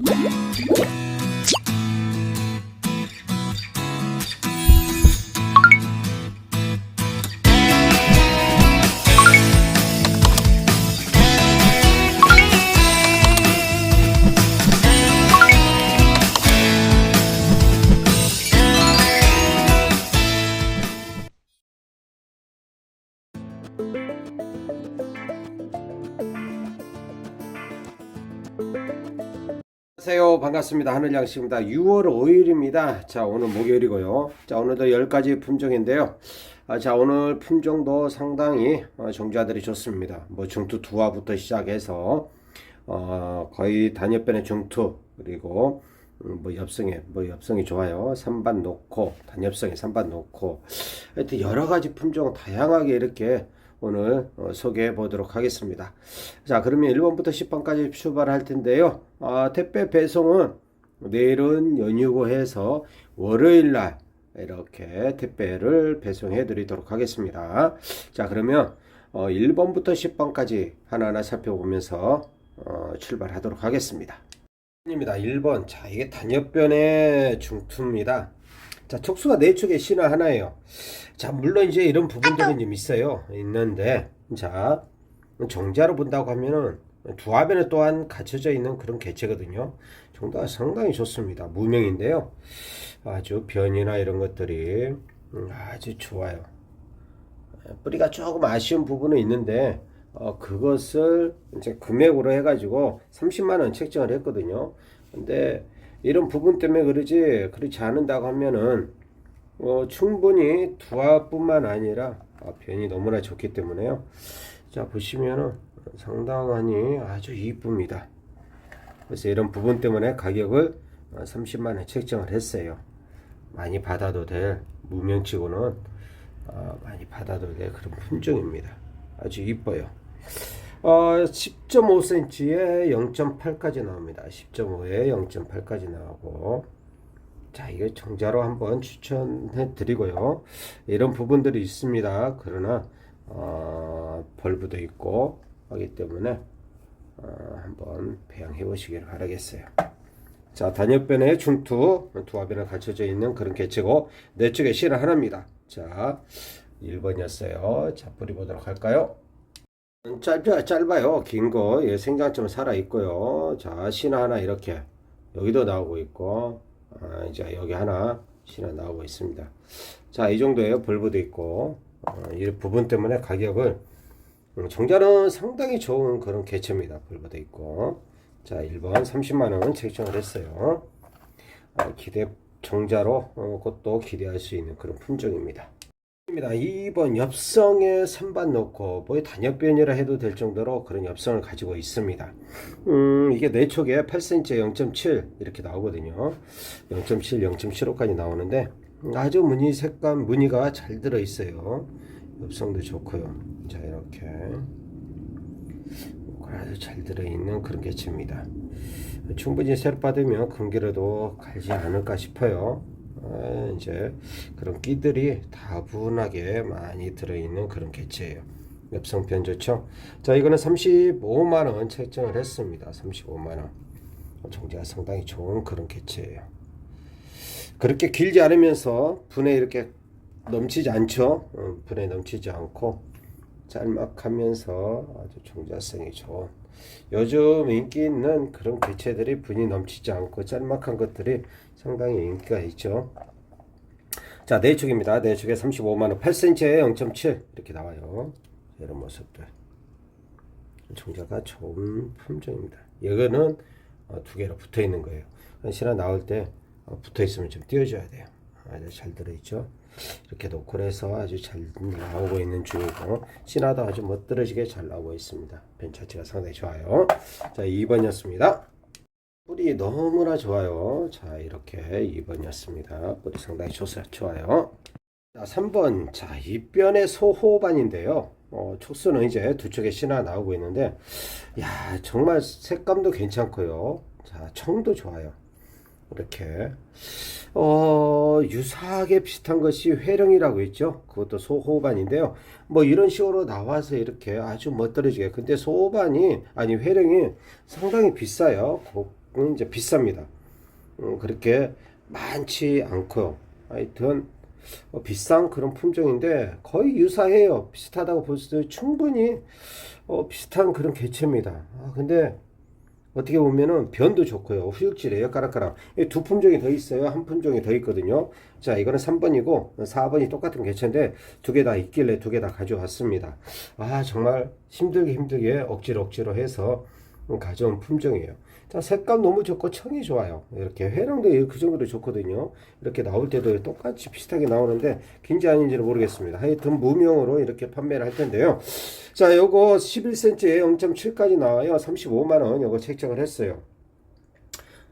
you 반갑습니다. 하늘양식입니다. 6월 5일입니다. 자 오늘 목요일이고요. 자 오늘도 10가지 품종인데요. 아, 자 오늘 품종도 상당히 어, 종자들이 좋습니다. 뭐 중투 두화부터 시작해서 어, 거의 단엽변의 중투 그리고 음, 뭐 엽성에 뭐 엽성이 좋아요. 산반 놓고 단엽성에 산반 놓고. 하여튼 여러 가지 품종 다양하게 이렇게 오늘 어, 소개해 보도록 하겠습니다. 자, 그러면 1번부터 10번까지 출발할 텐데요. 아, 택배 배송은 내일은 연휴고 해서 월요일 날 이렇게 택배를 배송해 드리도록 하겠습니다. 자, 그러면 어, 1번부터 10번까지 하나하나 살펴보면서 어, 출발하도록 하겠습니다. 입니다. 1번. 자, 이게 단엽변의 중투입니다. 자, 촉수가 네 축의 신화 하나예요. 자, 물론 이제 이런 부분들은 좀 있어요. 있는데, 자, 정자로 본다고 하면은 두 화변에 또한 갖춰져 있는 그런 개체거든요. 정도가 상당히 좋습니다. 무명인데요. 아주 변이나 이런 것들이 음, 아주 좋아요. 뿌리가 조금 아쉬운 부분은 있는데, 어, 그것을 이제 금액으로 해가지고 30만원 책정을 했거든요. 근데 이런 부분 때문에 그러지, 그렇지 않은다고 하면은, 어, 충분히 두화뿐만 아니라 아, 변이 너무나 좋기 때문에요. 자, 보시면은 상당하니 아주 이쁩니다. 그래서 이런 부분 때문에 가격을 30만 원 책정을 했어요. 많이 받아도 될, 무명치고는 어, 많이 받아도 될 그런 품종입니다. 아주 이뻐요. 어, 10.5cm에 0.8까지 나옵니다. 10.5에 0.8까지 나오고 자, 이거 정자로 한번 추천해 드리고요. 이런 부분들이 있습니다. 그러나 어, 벌브도 있고 하기 때문에 어, 한번 배양해 보시길 바라겠어요. 자, 단엽변의 중투, 두 화변에 갖춰져 있는 그런 개체고 내 쪽에 실은 하나입니다. 자, 1번이었어요. 자, 뿌리 보도록 할까요? 짧아, 짧아요. 긴 거. 예, 생장점 살아 있고요. 자, 신화 하나 이렇게 여기도 나오고 있고, 아, 이제 여기 하나 신화 나오고 있습니다. 자, 이 정도예요. 벌브도 있고, 어, 이 부분 때문에 가격을 음, 정자는 상당히 좋은 그런 개체입니다. 벌브도 있고, 자, 1번 30만 원 책정을 했어요. 아, 기대 정자로 어, 그것도 기대할 수 있는 그런 품종입니다. 입니다. 2번 엽성에 선반 놓고 뭐 단엽변이라 해도 될 정도로 그런 엽성을 가지고 있습니다. 음, 이게 내촉에 8cm에 0.7 이렇게 나오거든요. 0.7, 0.75까지 나오는데 아주 무늬 색감 무늬가 잘 들어 있어요. 엽성도 좋고요. 자 이렇게 아주 잘 들어 있는 그런 개체입니다. 충분히 셋 받으면 금기라도 갈지 않을까 싶어요. 아, 이제 그런 끼들이 다분하게 많이 들어있는 그런 개체예요. 엽성편 좋죠? 자, 이거는 35만원 책정을 했습니다. 35만원. 종자가 상당히 좋은 그런 개체예요. 그렇게 길지 않으면서 분에 이렇게 넘치지 않죠? 어, 분에 넘치지 않고 짤막하면서 아주 종자성이 좋은 요즘 인기 있는 그런 개체들이 분이 넘치지 않고 짤막한 것들이 상당히 인기가 있죠. 자, 내축입니다. 내축에 35만원, 8cm에 0.7 이렇게 나와요. 이런 모습들. 종자가 좋은 품종입니다. 이거는 어, 두 개로 붙어 있는 거예요. 신화 나올 때 어, 붙어 있으면 좀 띄워줘야 돼요. 아주 잘 들어있죠. 이렇게 놓고 해서 아주 잘 나오고 있는 중이고 신화도 아주 멋들어지게 잘 나오고 있습니다. 벤 자체가 상당히 좋아요. 자 2번이었습니다. 뿌리 너무나 좋아요. 자 이렇게 2번이었습니다. 뿌리 상당히 좋아, 좋아요. 자 3번 자 입변의 소호반인데요. 어, 촉수는 이제 두 쪽에 신화 나오고 있는데 야 정말 색감도 괜찮고요. 자 청도 좋아요. 이렇게 어, 유사하게 비슷한 것이 회령이라고 있죠. 그것도 소호반인데요. 뭐 이런 식으로 나와서 이렇게 아주 멋들어지게. 근데 소호반이 아니 회령이 상당히 비싸요. 고, 조금 이제 비쌉니다. 음, 그렇게 많지 않고요. 하여튼 어, 비싼 그런 품종인데 거의 유사해요. 비슷하다고 볼 수도 충분히 어, 비슷한 그런 개체입니다. 아, 근데 어떻게 보면은 변도 좋고요. 후육질이에요. 까락까락. 이두 품종이 더 있어요. 한 품종이 더 있거든요. 자, 이거는 3번이고 4번이 똑같은 개체인데 두 개 다 있길래 두 개 다 가져왔습니다. 아, 정말 힘들게 힘들게 억지로 억지로 해서 가져온 품종이에요. 자, 색감 너무 좋고 청이 좋아요. 이렇게 회랑도 그 정도로 좋거든요. 이렇게 나올 때도 똑같이 비슷하게 나오는데 긴지 아닌지는 모르겠습니다. 하여튼 무명으로 이렇게 판매를 할 텐데요. 자, 요거 11cm에 0.7까지 나와요. 35만 원 요거 책정을 했어요.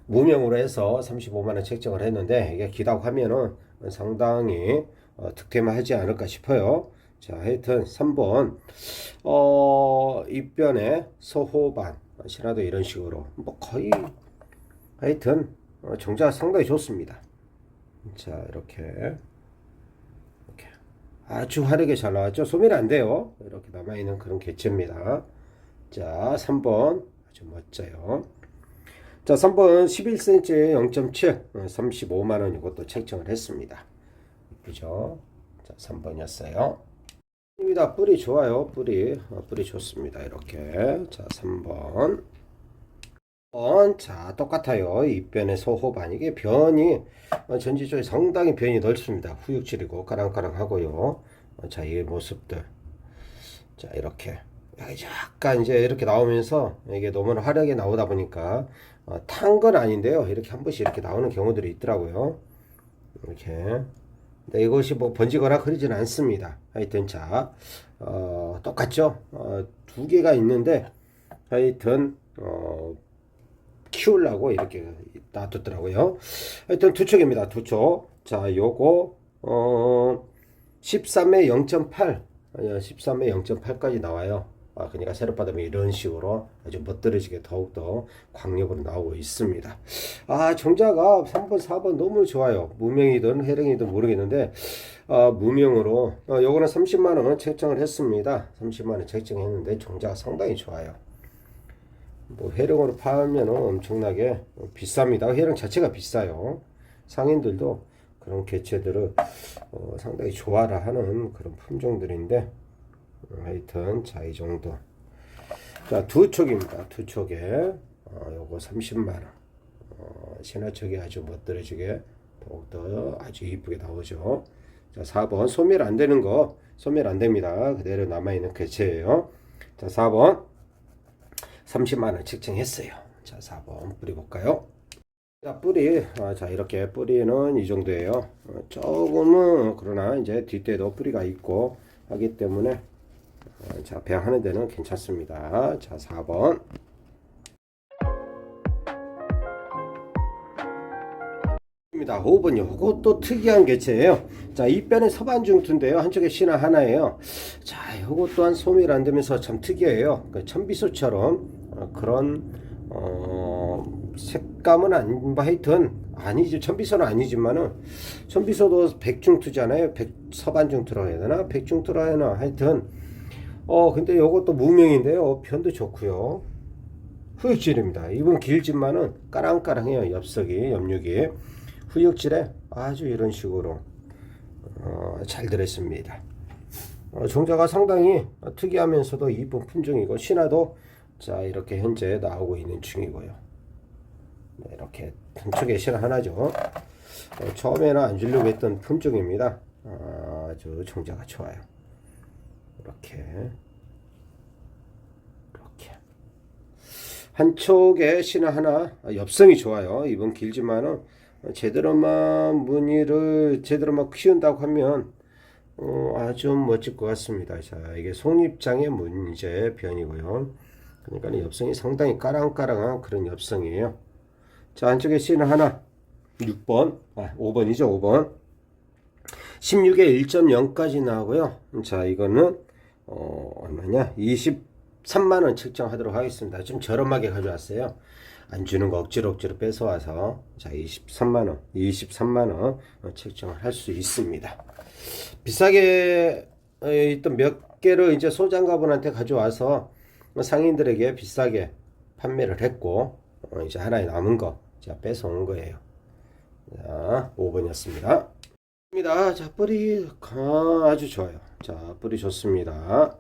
무명으로 해서 35만원 책정을 했는데 이게 기다고 하면은 상당히 어, 득템하지 않을까 싶어요. 자, 하여튼 3번 어, 입변에 소호반 신화도 이런 식으로 뭐 거의 하여튼 어, 종자가 상당히 좋습니다. 자, 이렇게 이렇게 아주 화려하게 잘 나왔죠. 소멸이 안 돼요. 이렇게 남아있는 그런 개체입니다. 자, 3번 아주 멋져요. 자, 3번 11cm에 0.7 35만원 이것도 책정을 했습니다. 이쁘죠? 자, 3번이었어요. 입니다. 뿌리 좋아요. 뿌리. 어, 뿌리 좋습니다. 이렇게. 자, 3번. 번. 자, 똑같아요. 입변의 소호반. 이게 변이 어, 전지 쪽에 상당히 변이 넓습니다. 후육질이고 까랑까랑하고요. 어, 자, 이 모습들. 자, 이렇게. 약간 이제 이렇게 나오면서 이게 너무 화려하게 나오다 보니까 어, 탄 건 아닌데요. 이렇게 한 번씩 이렇게 나오는 경우들이 있더라고요. 이렇게. 네, 이것이 뭐 번지거나 그러지는 않습니다. 하여튼 자, 어, 똑같죠? 어, 두 개가 있는데 하여튼 어, 키우려고 이렇게 놔뒀더라고요. 하여튼 두 촉입니다. 두 촉. 자, 요거 어, 13에 0.8, 13에 0.8까지 나와요. 아, 그러니까 세력바닥이 이런 식으로 아주 멋들어지게 더욱더 광력으로 나오고 있습니다. 아, 종자가 3번, 4번 너무 좋아요. 무명이든 해령이든 모르겠는데, 아, 무명으로, 어, 요거는 30만원 책정을 했습니다. 30만원 책정했는데, 종자가 상당히 좋아요. 뭐, 해령으로 팔면 엄청나게 비쌉니다. 해령 자체가 비싸요. 상인들도 그런 개체들을 어, 상당히 좋아라 하는 그런 품종들인데, 하여튼 자 이 정도. 자두 촉입니다. 두 촉에 어, 요거 30만원. 어, 신화촉이 아주 멋들어지게 더욱더 아주 이쁘게 나오죠. 자 4번. 소멸 안 되는 거. 소멸 안 됩니다. 그대로 남아있는 개체예요. 자 4번. 30만원 책정했어요. 자 4번 뿌리 볼까요? 자 뿌리. 아, 자 이렇게 뿌리는 이 정도예요. 어, 조금은 그러나 이제 뒷대도 뿌리가 있고 하기 때문에 어, 자, 배양하는 데는 괜찮습니다. 자, 4번. 입니다. 5번요. 이것도 특이한 개체예요. 자, 이변의 서반중투인데요. 한쪽에 신화 하나예요. 자, 이것 또한 소멸 안 되면서 참 특이해요. 그 천비소처럼 어, 그런 어, 색감은 아닌 뭐 하여튼 아니지 천비소는 아니지만은 천비소도 백중투잖아요. 백 서반중투라 해야 되나? 백중투라 해야 되나? 하여튼 어, 근데 요것도 무명인데요. 편도 좋고요. 후육질입니다. 이분 길지만은 까랑까랑해요. 엽석이, 염육이. 후육질에 아주 이런 식으로 어, 잘 들어있습니다. 어, 종자가 상당히 특이하면서도 이쁜 품종이고 신화도 자 이렇게 현재 나오고 있는 중이고요. 네, 이렇게 한쪽에 신화 하나죠. 어, 처음에는 안 주려고 했던 품종입니다. 아, 아주 종자가 좋아요. 이렇게 이렇게 한쪽에 신화 하나 엽성이 좋아요. 이번 길지만은 제대로만 무늬를 제대로만 키운다고 하면 어, 아주 멋질 것 같습니다. 자 이게 속립장의 문제 변이고요. 그러니까 엽성이 상당히 까랑까랑한 그런 엽성이에요. 자 안쪽에 신화 하나 6번 아 5번이죠 5번 16에 1.0까지 나오고요. 자 이거는 어, 얼마냐? 23만원 책정하도록 하겠습니다. 좀 저렴하게 가져왔어요. 안 주는 거 억지로 억지로 뺏어와서, 자, 23만 원, 23만 원 책정을 할 수 있습니다. 비싸게 어, 있던 몇 개를 이제 소장가분한테 가져와서 상인들에게 비싸게 판매를 했고, 어, 이제 하나에 남은 거 제가 뺏어온 거예요. 자, 5번이었습니다. 입니다. 자, 뿌리 아, 아주 좋아요. 자, 뿌리 좋습니다.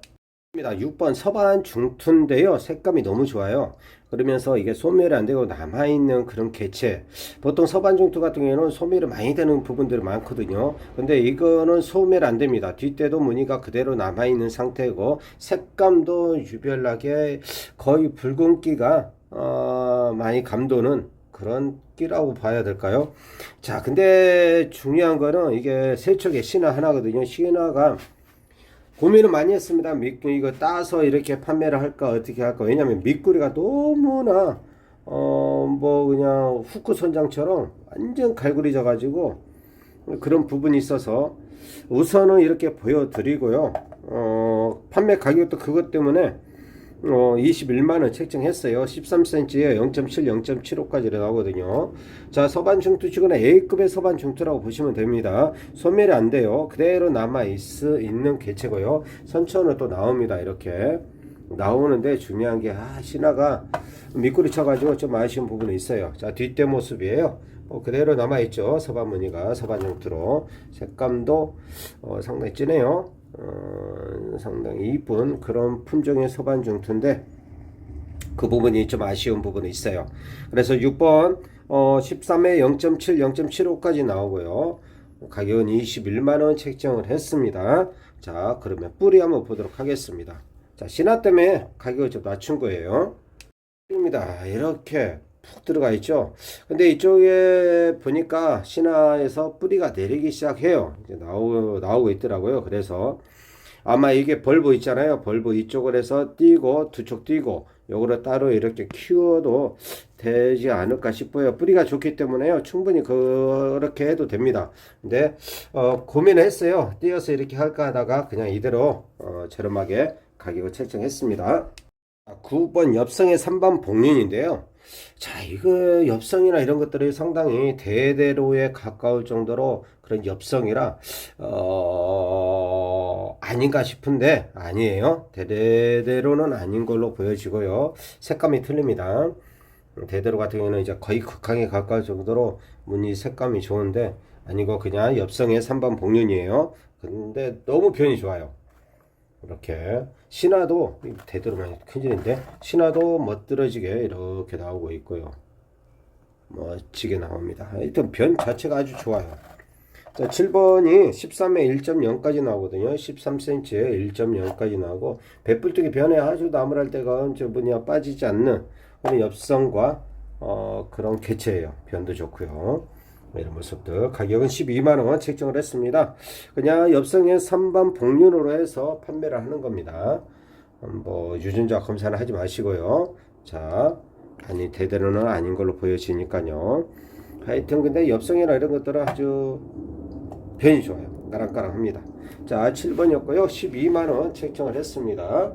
입니다. 6번 서반 중투인데요. 색감이 너무 좋아요. 그러면서 이게 소멸이 안 되고 남아있는 그런 개체. 보통 서반 중투 같은 경우에는 소멸이 많이 되는 부분들이 많거든요. 근데 이거는 소멸 안 됩니다. 뒷대도 무늬가 그대로 남아있는 상태고 색감도 유별나게 거의 붉은기가 어, 많이 감도는 그런 끼라고 봐야 될까요? 자, 근데 중요한 거는 이게 세척의 신화 하나거든요. 신화가 고민을 많이 했습니다. 미, 이거 따서 이렇게 판매를 할까 어떻게 할까? 왜냐면 밑구리가 너무나 어 뭐 그냥 후크 선장처럼 완전 갈구리져 가지고 그런 부분이 있어서 우선은 이렇게 보여드리고요. 어 판매 가격도 그것 때문에 어, 21만원 책정했어요. 13cm에 0.7, 0.75까지 나오거든요. 자, 서반 중투 치고는 A급의 서반 중투라고 보시면 됩니다. 소멸이 안 돼요. 그대로 남아 있, 있는 개체고요. 선천은 또 나옵니다. 이렇게. 나오는데 중요한 게, 아, 신화가 미꾸리 쳐가지고 좀 아쉬운 부분이 있어요. 자, 뒷대 모습이에요. 어, 그대로 남아있죠. 서반 무늬가 서반 중투로. 색감도 어, 상당히 진해요. 어, 상당히 이쁜 그런 품종의 서반 중투인데 그 부분이 좀 아쉬운 부분이 있어요. 그래서 6번 어, 13에 0.7, 0.75까지 나오고요. 가격은 21만원 책정을 했습니다. 자, 그러면 뿌리 한번 보도록 하겠습니다. 자, 신화 때문에 가격을 좀 낮춘 거예요. 입니다. 이렇게 푹 들어가 있죠. 근데 이쪽에 보니까 신화에서 뿌리가 내리기 시작해요. 이제 나오, 나오고 있더라고요. 그래서 아마 이게 벌브 있잖아요. 벌브 이쪽을 해서 띄고 두쪽 띄고 요거를 따로 이렇게 키워도 되지 않을까 싶어요. 뿌리가 좋기 때문에요. 충분히 그렇게 해도 됩니다. 근데 어, 고민을 했어요. 띄어서 이렇게 할까 하다가 그냥 이대로 어, 저렴하게 가격을 책정했습니다. 9번 엽성의 3번 복륜인데요. 자, 이거 엽성이나 이런 것들이 상당히 대대로에 가까울 정도로 그런 엽성이라, 어, 아닌가 싶은데, 아니에요. 대대로는 아닌 걸로 보여지고요. 색감이 틀립니다. 대대로 같은 경우는 이제 거의 극강에 가까울 정도로 무늬 색감이 좋은데, 아니고 그냥 엽성의 3번 복륜이에요. 근데 너무 변이 좋아요. 이렇게 신화도 대대로 많이 큰일인데 신화도 멋들어지게 이렇게 나오고 있고요. 멋지게 나옵니다. 하여튼 변 자체가 아주 좋아요. 자 7번이 13에 1.0까지 나오거든요. 13cm에 1.0까지 나오고 배불뚝이 변에 아주 나무랄 때가 저 뭐냐 빠지지 않는 그런 엽성과 어, 그런 개체예요. 변도 좋고요 이런 모습들 가격은 12만원 책정을 했습니다. 그냥 엽성의 3번 복륜으로 해서 판매를 하는 겁니다. 음, 뭐 유전자 검사는 하지 마시고요. 자 아니 대대로는 아닌 걸로 보여지니까요. 하여튼 근데 엽성이나 이런 것들은 아주 변이 좋아요. 까랑까랑합니다. 자 7번이었고요 12만원 책정을 했습니다.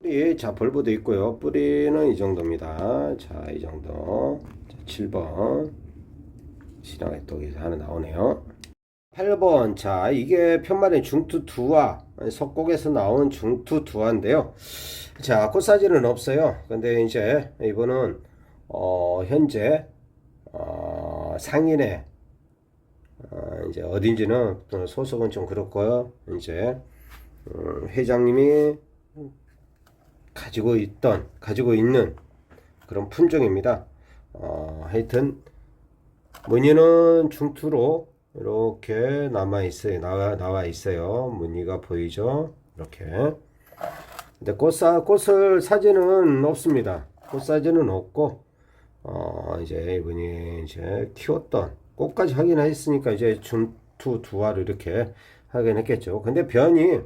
뿌리 자 벌브도 있고요. 뿌리는 이 정도입니다. 자 이 정도. 자, 7번 또 여기서 하나 나오네요. 8번 자 이게 편말인 중투 두화 석곡에서 나온 중투 두화인데요. 자 꽃사진은 없어요. 근데 이제 이거는 어, 현재 어, 상인의 어, 이제 어딘지는 소속은 좀 그렇고요. 이제 음, 회장님이 가지고 있던 가지고 있는 그런 품종입니다. 어, 하여튼 무늬는 중투로 이렇게 남아 있어요. 나와 나와 있어요. 무늬가 보이죠? 이렇게. 근데 꽃 사 꽃을 사진은 없습니다. 꽃 사진은 없고 어 이제 이분이 이제 키웠던 꽃까지 확인했으니까 이제 중투 두화를 이렇게 확인했겠죠. 근데 변이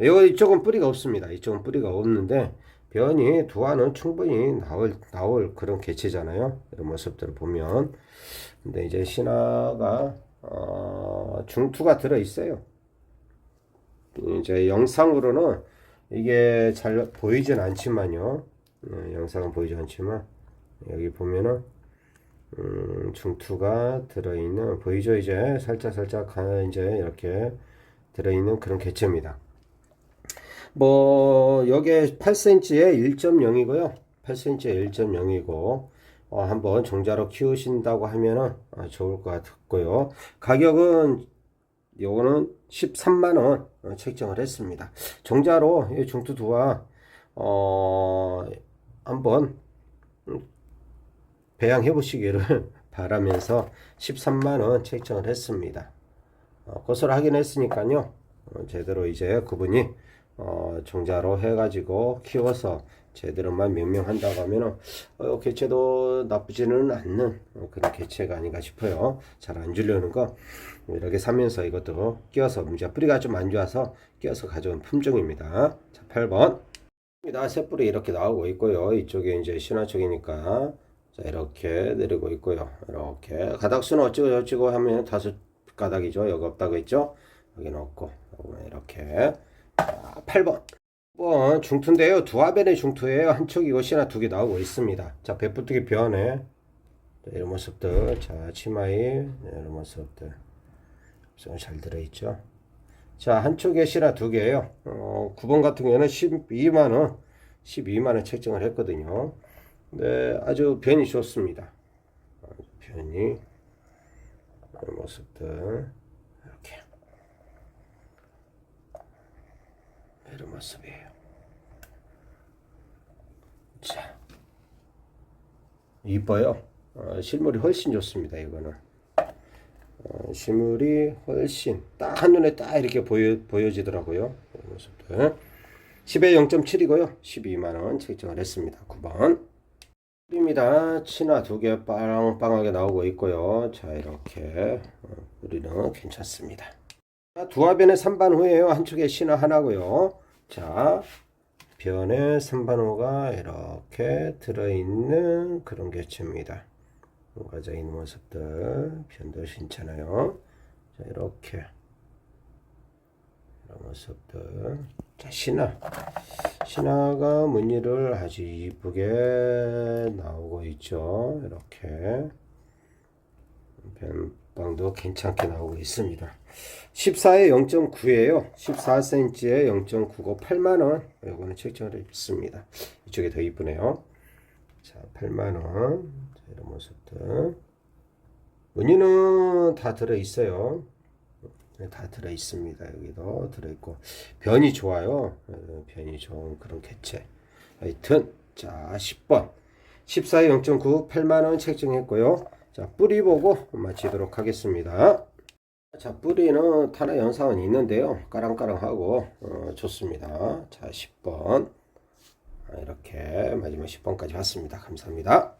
이거 이쪽은 뿌리가 없습니다. 이쪽은 뿌리가 없는데 변이 두화는 충분히 나올 나올 그런 개체잖아요. 이런 모습들을 보면 근데 이제 신화가 어, 중투가 들어 있어요. 이제 영상으로는 이게 잘 보이진 않지만요. 어, 영상은 보이지 않지만 여기 보면은 음, 중투가 들어있는 보이죠 이제 살짝 살짝 이제 이렇게 들어있는 그런 개체입니다. 뭐 여기에 8cm에 1.0이고요. 8cm에 1.0이고 어, 한번 종자로 키우신다고 하면은 어, 좋을 것 같고요. 가격은 요거는 13만 원 어, 책정을 했습니다. 종자로 이 중투두와 어 한번 음, 배양해 보시기를 바라면서 13만 원 책정을 했습니다. 어, 그것을 확인했으니까요. 어, 제대로 이제 그분이 어, 종자로 해가지고 키워서 제대로만 명명한다고 하면은 어, 개체도 나쁘지는 않는 어, 그런 개체가 아닌가 싶어요. 잘 안 주려는 거 이렇게 사면서 이것도 끼워서 문제 뿌리가 좀 안 좋아서 끼워서 가져온 품종입니다. 자, 8번. 입니다. 새뿌리 이렇게 나오고 있고요. 이쪽에 이제 신화 쪽이니까 자, 이렇게 내리고 있고요. 이렇게 가닥 수는 어찌고 저찌고 하면 다섯 가닥이죠. 여기 없다고 했죠. 없고 요거는 이렇게 자, 8번. 8번 중투인데요. 두 화변의 중투예요. 한쪽이고 신화 두개 나오고 있습니다. 자, 배뿌뜨기 변해. 자, 이런 모습들. 자, 치마이 네, 이런 모습들. 입성은 잘 들어있죠. 자, 한쪽에 실화 두 개예요. 어, 9번 같은 경우에는 12만 원, 12만 원 책정을 했거든요. 네, 아주 변이 좋습니다. 아주 변이 이런 모습들 이렇게 이런 모습이에요. 자, 이뻐요. 어, 실물이 훨씬 좋습니다. 이거는. 어, 실물이 훨씬 딱 한눈에 딱 이렇게 보여, 보여지더라고요. 이런 모습들. 10에 0.7이고요. 12만원 책정을 했습니다. 9번. 입니다. 치나 두 개 빵빵하게 나오고 있고요. 자, 이렇게. 어, 우리는 괜찮습니다. 자, 두 화변에 3반 후에요. 한쪽에 신화 하나고요. 자, 변에 3반 후가 이렇게 들어있는 그런 개체입니다. 가져 있는 모습들 변도 괜찮아요. 자 이렇게 이런 모습들. 자 신화 신화가 무늬를 아주 이쁘게 나오고 있죠. 이렇게 변 방도 괜찮게 나오고 있습니다. 14에 0.9예요. 14cm에 0.99 8만원 이거는 책정을 했습니다. 이쪽에 더 이쁘네요. 자 8만원 이런 모습들. 무늬는 다 들어 있어요. 네, 다 들어 있습니다. 여기도 들어 있고 변이 좋아요. 어, 변이 좋은 그런 개체. 하여튼 자 10번 14에 0.9 8만 원 책정했고요. 자 뿌리 보고 마치도록 하겠습니다. 자 뿌리는 탄화 현상은 있는데요. 까랑까랑하고 어, 좋습니다. 자 10번 이렇게 마지막 10번까지 왔습니다. 감사합니다.